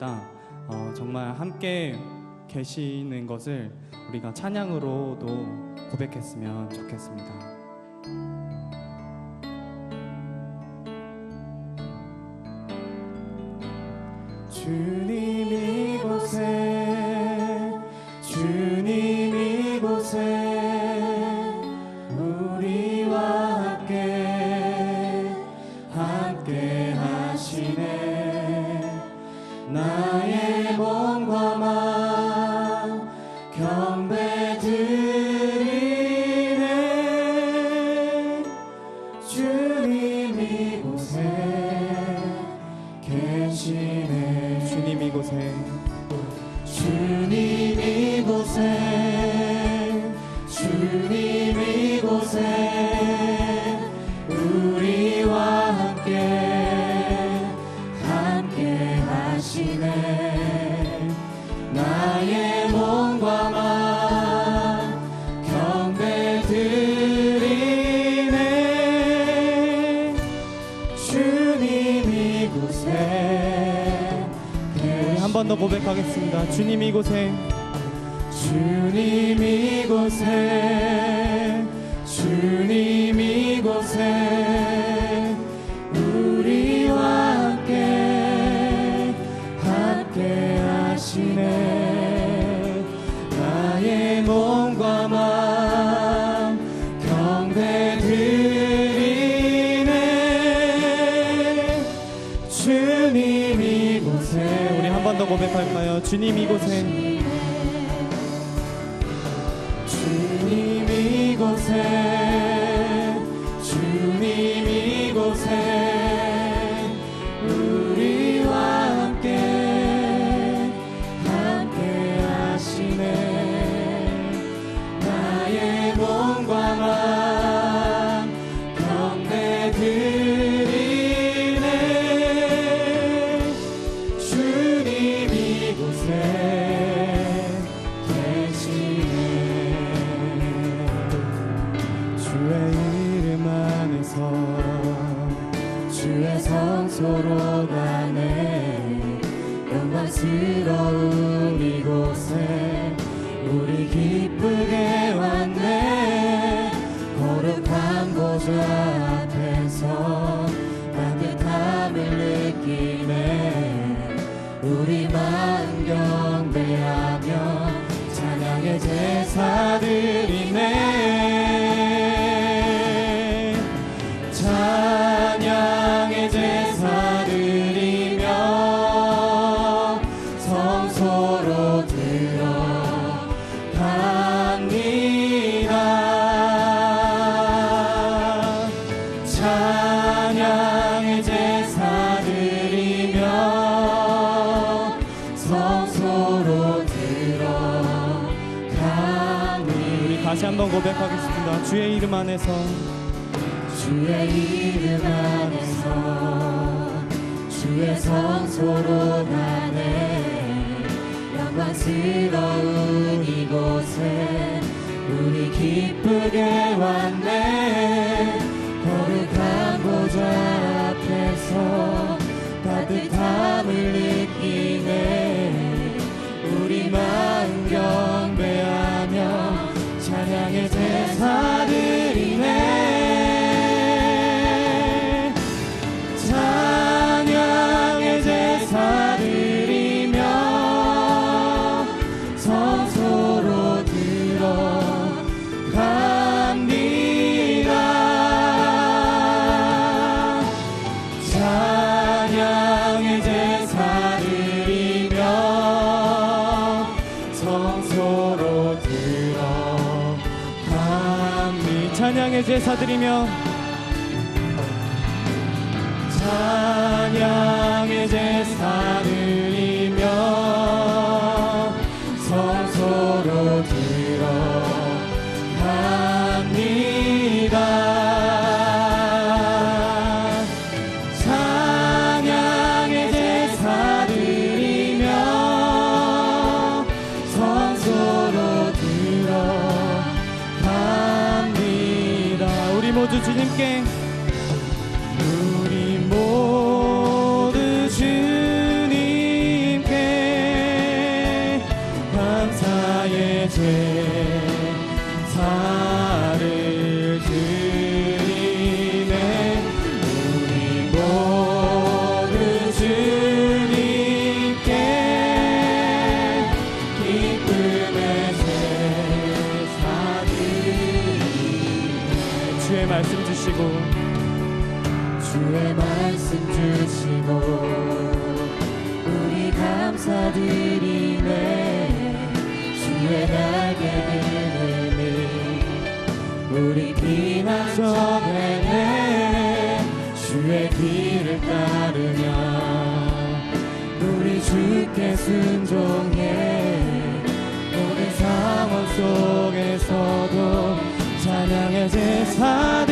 있습니다. 어, 정말 함께 계시는 것을 우리가 찬양으로도 고백했으면 좋겠습니다. 주님 이곳에 주님 이곳에 우리와 함께 함께 하시네. 나의 몸과 마음 경배 드리네. 주님 이곳에 한 번 더 고백하겠습니다. 주님 이곳에 주님 이곳에 주님 이곳에 우리와 함께 함께 하시네. 나의 몸과 마음 경배 드리네. 주님 이곳에. 우리 한 번 더 고백할까요? 주님 이곳에 성소로 가네. 영광스러운 이곳에 우리 기쁘 한번 고백하겠습니다. 주의 이름 안에서. 주의 이름 안에서. 주의 성소로 가네. 영광스러운 이곳에 우리 기쁘게 왔네. 거룩한 보좌 앞에서 따뜻함을 느끼네. 우리 마음 경배하며 찬양의 제사드 들어갑니다 찬양의 제사 드리며 찬양의 제사 주님께 주의 날개 그늘이 우리 피난 적에네 주의 길을 따르며 우리 주께 순종해 모든 상황 속에서도 찬양의 제사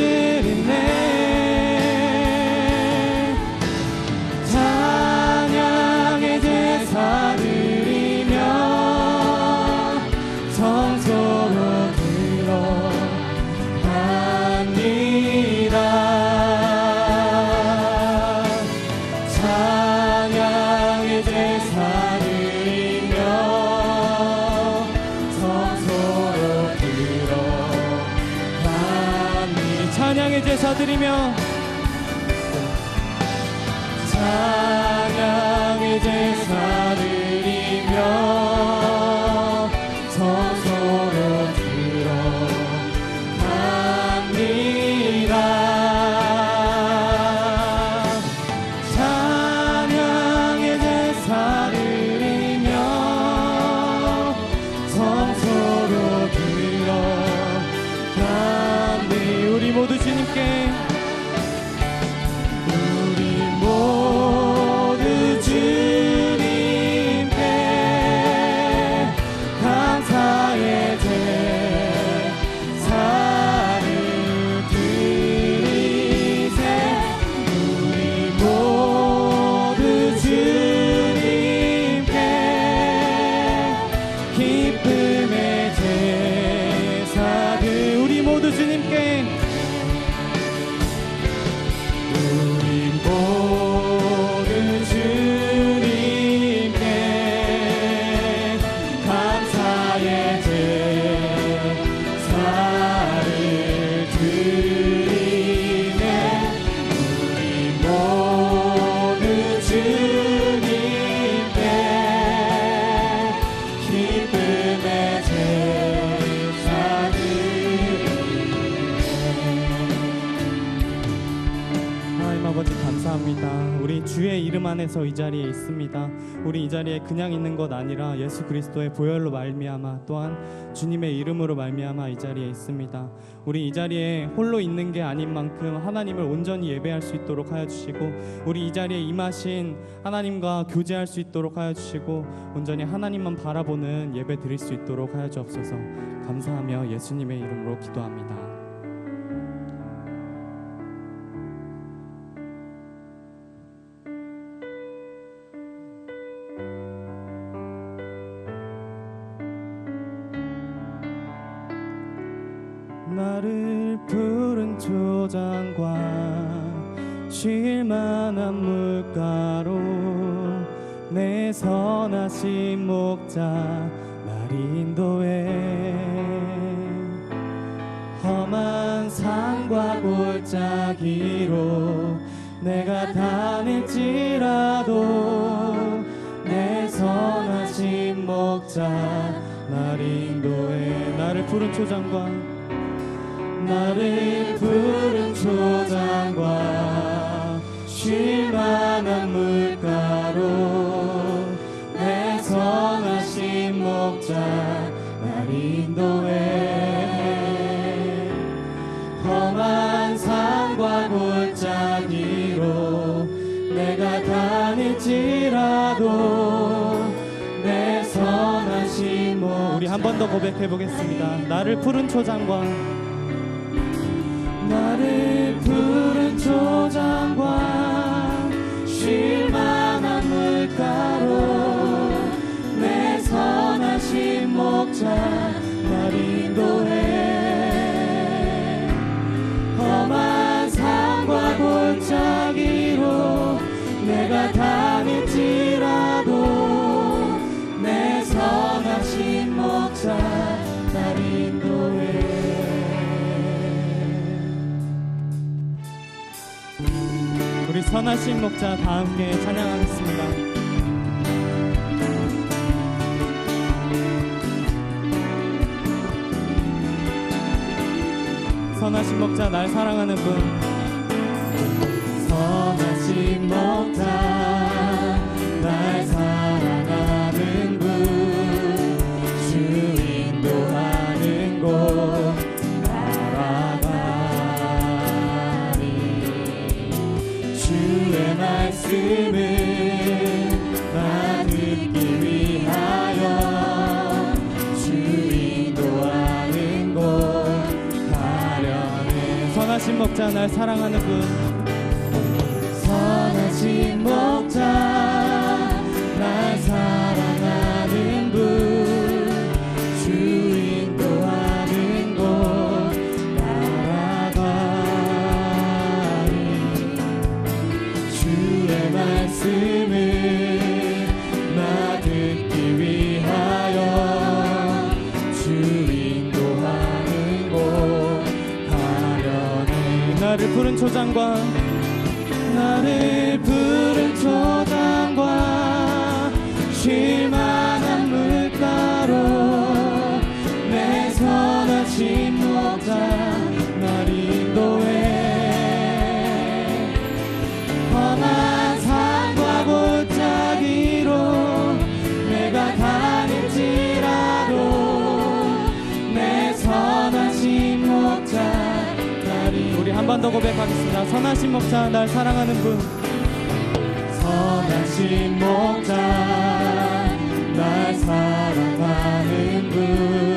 찬양의 제사 드리며 찬양의 제사 감사합니다. 우리 주의 이름 안에서 이 자리에 있습니다. 우리 이 자리에 그냥 있는 것 아니라 예수 그리스도의 보혈로 말미암아 또한 주님의 이름으로 말미암아 이 자리에 있습니다. 우리 이 자리에 홀로 있는 게 아닌 만큼 하나님을 온전히 예배할 수 있도록 하여 주시고 우리 이 자리에 임하신 하나님과 교제할 수 있도록 하여 주시고 온전히 하나님만 바라보는 예배 드릴 수 있도록 하여 주옵소서. 감사하며 예수님의 이름으로 기도합니다. 내 선하신 목자 날 인도해. 험한 산과 골짜기로 내가 다닐지라도 내 선하신 목자 날 인도해. 나를 푸른 초장과 나를 푸른 초장과 쉴만한 물 목 우리 한 번 더 고백해 보겠습니다. 나를 푸른 초장과 나를 푸른 초장과 쉴만한 물가로 내 선하신 목자 선하신 목자 다 함께 찬양하겠습니다. 선하신 목자 날 사랑하는 분 선하신 목자 목자 날 사랑하는 분. 선하신 목자 고백하겠습니다 선하신 목자 날 사랑하는 분. 선하신 목자 날 사랑하는 분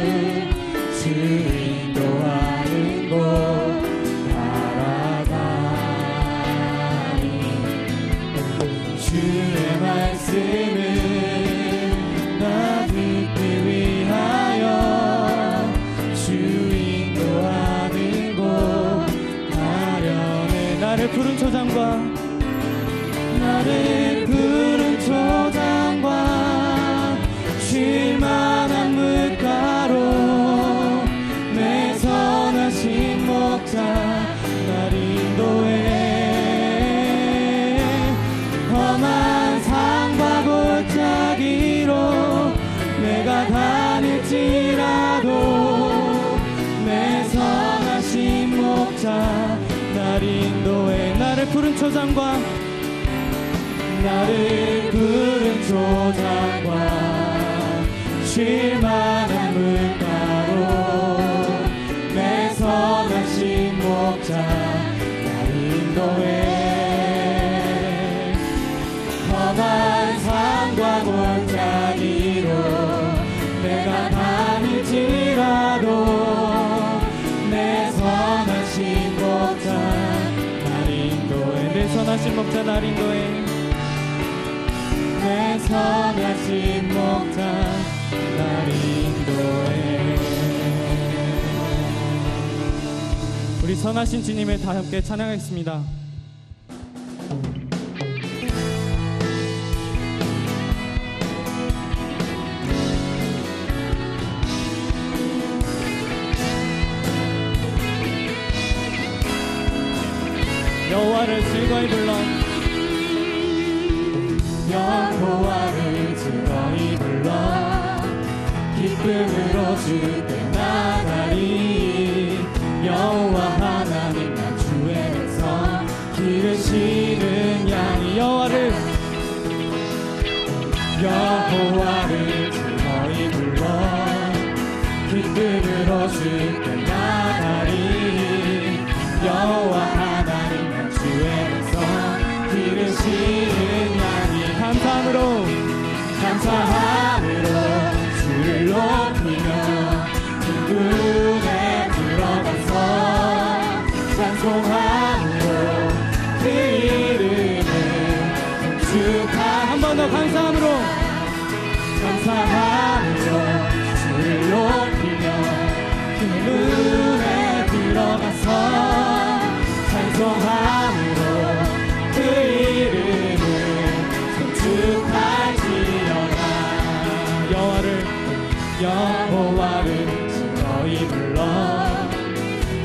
가 다닐지라도 내 선하신 목자 날 인도해. 나를 푸른 초장과 나를 푸른 초장과 쉴만 선하신 목자 날 인도해 내 선하신 목자 날 인도해 우리 선하신 주님을 다 함께 찬양하겠습니다 여호와를 즐거이 불러. 여호와를 즐거이 불러. 기쁨으로 주께 나가리. 여호와 하나님 나 주의 백성. 기르시는 양이 여호와를. 여호와를 즐거이 불러. 기쁨으로 주께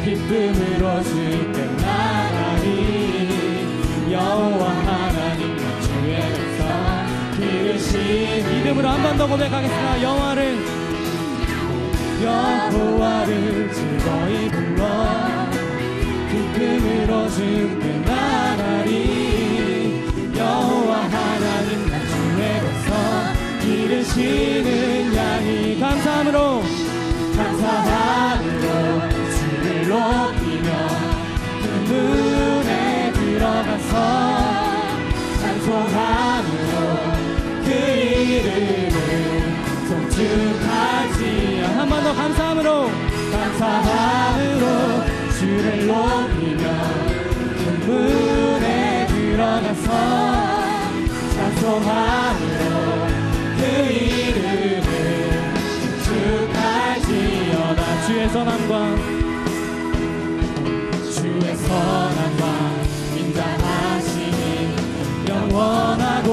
기쁨으로 주께 나가리 여호와 하나님 나 주의 백성 기르신 이름으로 한 번 더 고백하겠습니다. 여호와를. 여호와를 즐거이 불러 기쁨으로 주께 나가리 여호와 하나님 나 주의 백성 기르시는 양이 감사함으로 높이며 그 문에 들어가서 찬송함으로 그 이름을 송축하지 한 번 더 감사함으로. 감사함으로 주를 높이며 문에 들어가서 찬송함으로 그 이름을 축할지어다. 주의 선함과 선함과 인자하심이 영원하고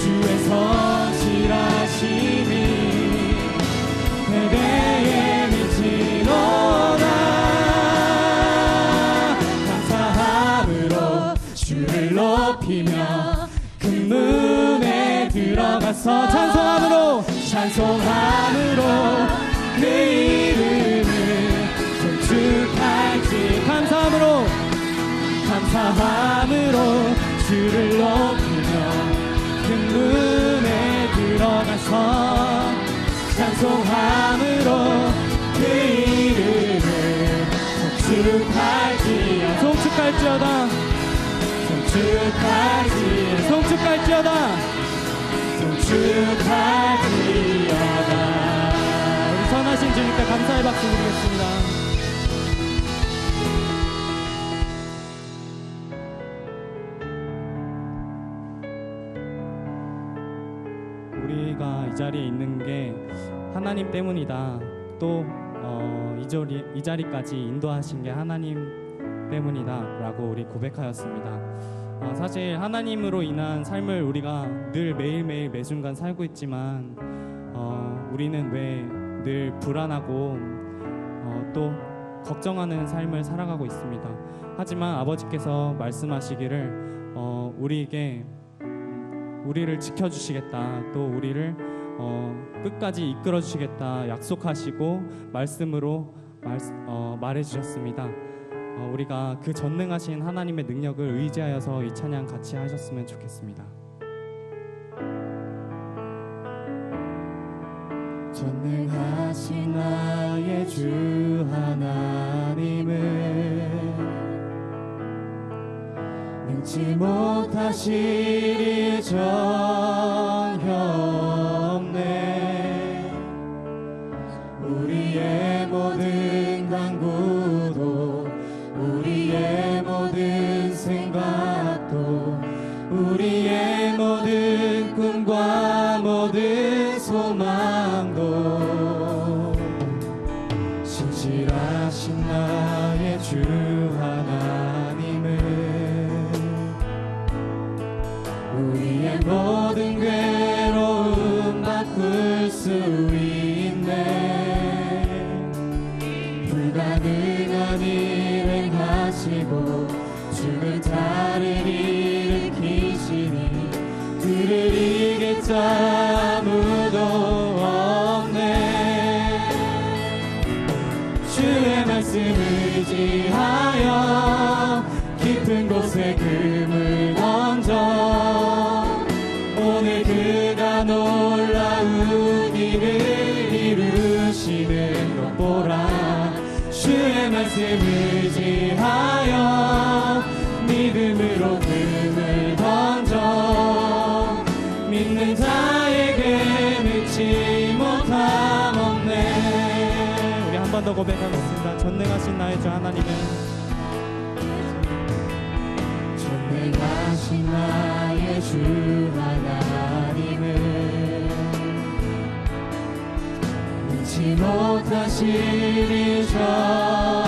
주의 성실하심이 대대에 미치노라. 감사함으로 주를 높이며 그 문에 들어가서 찬송함으로 찬송함으로 감사함으로 주를 높이며 그 문에 들어가서 찬송함으로 그 이름을 송축할지어다. 송축할지어다. 송축할지어다. 송축할지어다. 송축할지어다. 우리 선하신 주님께 감사의 박수 드리겠습니다 자리에 있는 게 하나님 때문이다. 또 어, 이, 자리, 이 자리까지 인도하신 게 하나님 때문이다 라고 우리 고백하였습니다. 어, 사실 하나님으로 인한 삶을 우리가 늘 매일매일 매순간 살고 있지만 어, 우리는 왜 늘 불안하고 어, 또 걱정하는 삶을 살아가고 있습니다. 하지만 아버지께서 말씀하시기를 어, 우리에게 우리를 지켜주시겠다. 또 우리를 어, 끝까지 이끌어 주시겠다. 약속하시고 말씀으로 말, 어, 말해 주셨습니다. 어, 우리가 그 전능하신 하나님의 능력을 의지하여서 이 찬양 같이 하셨으면 좋겠습니다. 전능하신 나의 주 하나님을 능치 못하시리 정 말씀 의지하 하나님은 전능하신 나의 주 하나님을 믿지 못하시니 전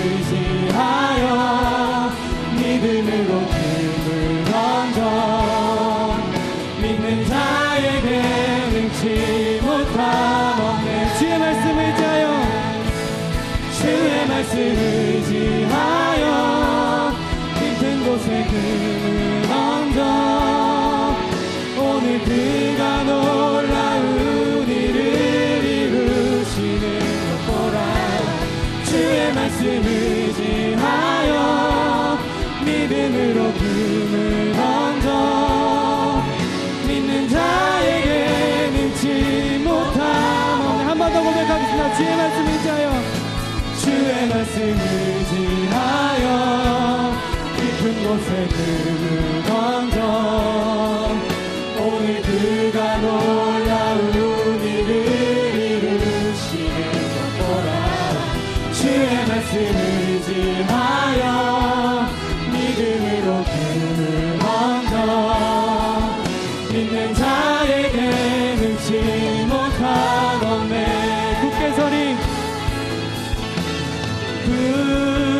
말씀 의지하여 믿음으로 금을 던져 믿는 자에게 능치 못함. 한번 더 고백하겠습니다. 주의 말씀 의지하여 주의 말씀 의지하여 깊은 곳에 굳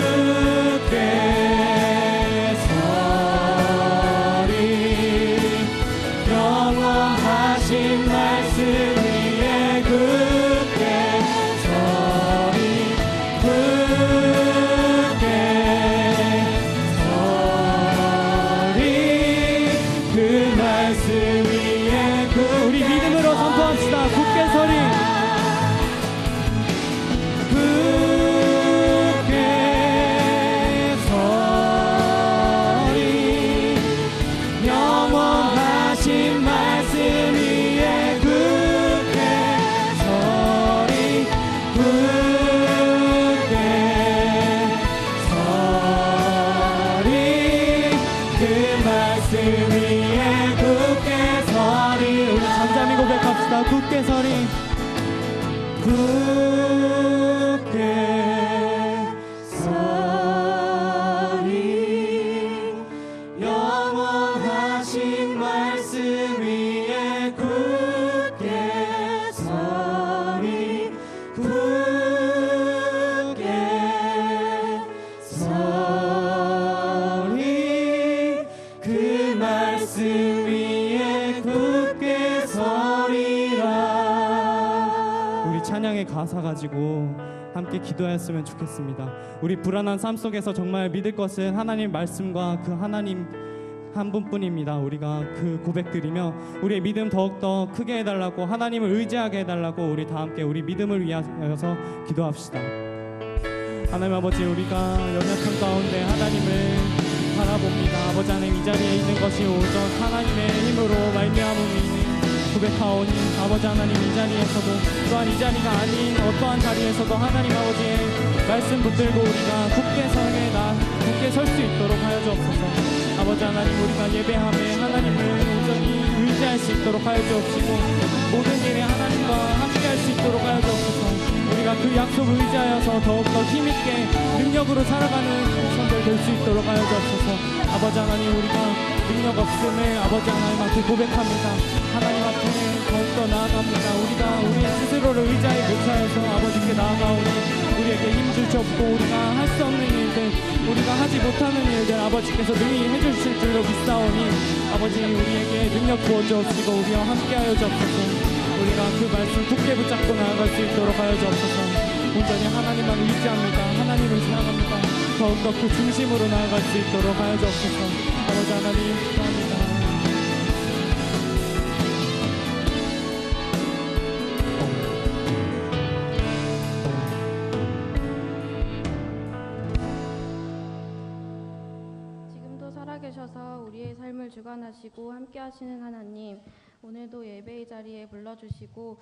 굳게 서리. 굳 기도하였으면 좋겠습니다. 우리 불안한 삶 속에서 정말 믿을 것은 하나님 말씀과 그 하나님 한 분뿐입니다. 우리가 그 고백 드리며 우리의 믿음 더욱더 크게 해달라고 하나님을 의지하게 해달라고 우리 다 함께 우리 믿음을 위하여서 기도합시다. 하나님 아버지 우리가 연약한 가운데 하나님을 바라봅니다. 아버지 하나님 이 자리에 있는 것이 오직 하나님의 힘으로 말미암음이니 고백하오니 아버지 하나님 이 자리에서도 또한 이 자리가 아닌 어떠한 자리에서도 하나님 아버지의 말씀 붙들고 우리가 굳게 서게 나 굳게 설 수 있도록 하여 주옵소서. 아버지 하나님 우리가 예배함에 하나님을 온전히 의지할 수 있도록 하여 주옵시고 모든 일에 하나님과 함께 할 수 있도록 하여 주옵소서. 우리가 그 약속을 의지하여서 더욱더 힘있게 능력으로 살아가는 성들 될 수 있도록 하여 주옵소서. 아버지 하나님 우리가 능력 없음을 아버지 하나님 앞에 고백합니다 못하여서 아버지께 나아가오니 우리에게 힘 주시옵고 우리가 할 수 없는 일들 우리가 하지 못하는 일들 아버지께서 능히 해주실 줄로 믿사오니 아버지 우리에게 능력 부어 주옵시고 우리와 함께하여 주옵소서. 우리가 그 말씀 굳게 붙잡고 나아갈 수 있도록 하여 주옵소서. 온전히 하나님만 의지합니다. 하나님을 사랑합니다. 더욱더 그 중심으로 나아갈 수 있도록 하여 주옵소서. 아버지 하나님 주관하시고 함께 하시는 하나님, 오늘도 예배의 자리에 불러주시고